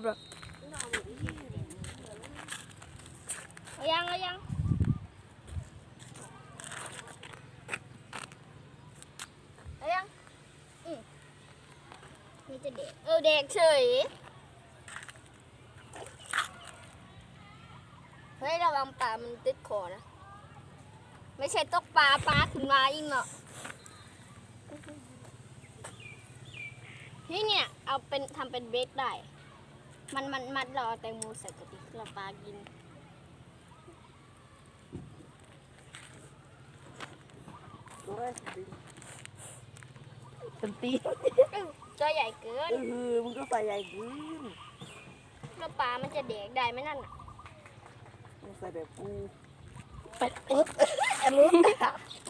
เอาแบบเอายังเอายังเอายังอืมนี่จะเด็กเออเด็กเฉยเฮ้ยระวังปลามันติดคอนะ ไม่ใช่ตกปลาปลาขึ้นมาอีกเนาะนี่เนี่ย เอาเป็นทำเป็นเบรกได้ มันมันมัดเราเอาแตงโมใส่กระติกเราปลากิน เป็นตีตัวใหญ่เกินเออมึงก็ใส่ใหญ่ขึ้นแล้วปลามันจะเด็กได้ไหมนั่นน่ะมึงใส่แบบกูเป็ดเอ๊ะอันนี้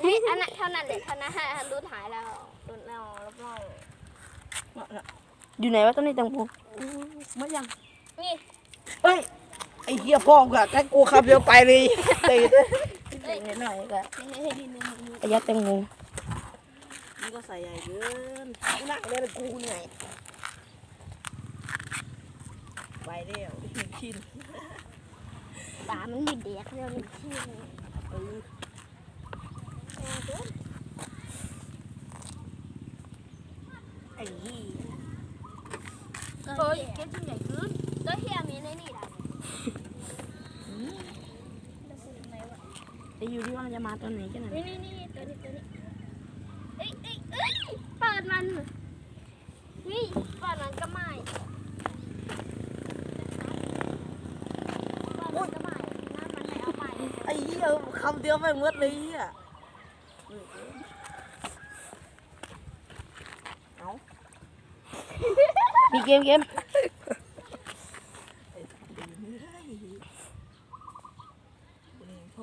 เฮ้ยอันนั้นเท่านั้นเลยเท่านั้นรูดหายแล้วรูดแล้วรอบนอกอยู่ไหนวะต้นนี้แตงโม ไม่ยังนี่เฮ้ยไอ้เหี้ยพ่อมึงอะแค่กูขับเดียวไปเลยตีด้วยตีนิดหน่อยก็นี่นี่นี่นี่นี่ไอ้ยัดแตงโมมึงก็ใส่ใหญ่เกินกูนั่งเลยนะกูเหนื่อยไปเร็วชินปลามันมีเด็กเรื่องที่เออไอ้เหี้ย เฮ้ยเก็บชิ้นใหญ่ขึ้นตัวเฮียมีในนี่ได้ ไอ้อยู่ที่ว่ามันจะมาตอนไหนกันนะนี่นี่นี่ตัวนี้ตัวนี้เอ้ยเอ้ยเอ้ยเปิดมันนี่เปิดมันก็ไม่เปิดมันก็ไม่น้ำมันไม่เอาไปไอ้เหี้ยคำเดียวไม่เมืดเลยอะเอามีเกมเกม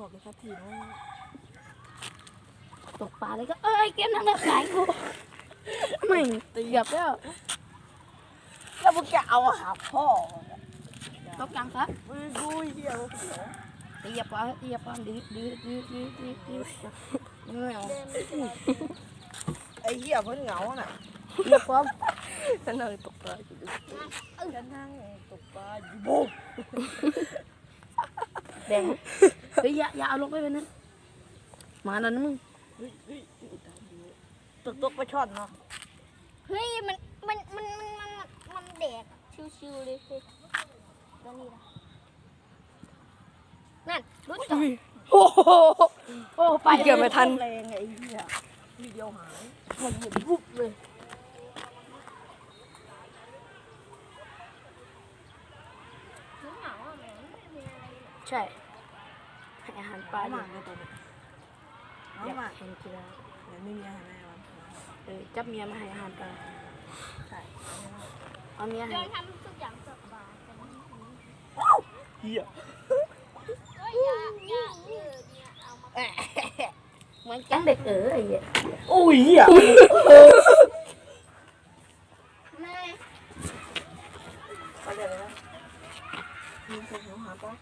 พ่อไปครับทีน้องตกปลาเลยก็เอ้ยเกมนั่นแหละขายกูไม่ตีกับแล้วแล้วมึงจะเอาหาพ่อตกกลางครับมึงกูเหี้ยตีกับปลาตีกับปลาดื้อดื้อดื้อดื้อดื้อดื้อเอาไอ้เหี้ยเพิ่นเหงาน่ะเรียกควาฉันนั่งตกปลาอยู่ฉันนั่งตกปลาอยู่บุกแดง เฮ้ยอย่าอย่าเอาลงไปเป็นนั้นมาแล้วนะมึงตกตกไปช่อนเนาะเฮ้ยมันมันมันมันมันมันแดกชิวๆเลยเฮ้ยตัวนี้ละนั่นรู้จักโอ้โหโอ้ไปเกือบไม่ทันแรงไอ้เหี้ยทีเดียวหายมันหมุนวุบเลยใช่ อาหารปลาหอมายู่เลยตัวนี้อยากเห็นกีฬาเดี๋ยวไม่มีอาหารแน่วันเออจับเมียมาให้อาหารปลาใช่เอาเมียโดให้นทำทุกอย่างสบายแต่มันเหี้ยเฮ้ยอย่าอย่าเออเนี่ยเอามาเหมือนจังเด็กเออไอ้เหี้ยโอ้ยเหี้ยแม่ไปเลยนะมีคนหาปะ